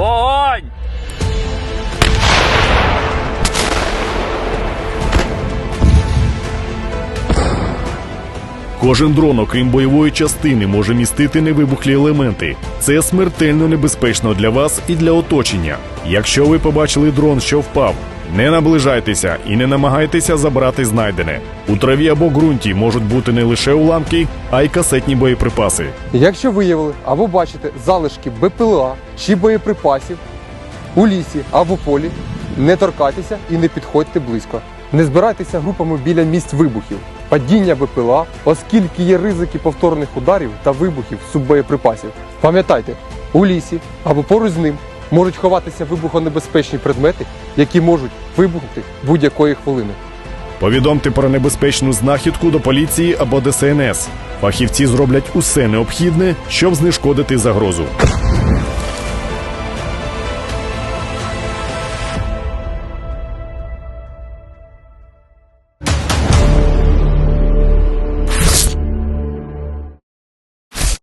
Вогонь! Кожен дрон, окрім бойової частини, може містити невибухлі елементи. Це смертельно небезпечно для вас і для оточення. Якщо ви побачили дрон, що впав, не наближайтеся і не намагайтеся забрати знайдене. У траві або ґрунті можуть бути не лише уламки, а й касетні боєприпаси. Якщо виявили або бачите залишки БПЛА чи боєприпасів у лісі або полі, не торкайтеся і не підходьте близько. Не збирайтеся групами біля місць вибухів, падіння БПЛА, оскільки є ризики повторних ударів та вибухів суббоєприпасів. Пам'ятайте, у лісі або поруч з ним можуть ховатися вибухонебезпечні предмети, які можуть вибухнути будь-якої хвилини. Повідомте про небезпечну знахідку до поліції або ДСНС. Фахівці зроблять усе необхідне, щоб знешкодити загрозу.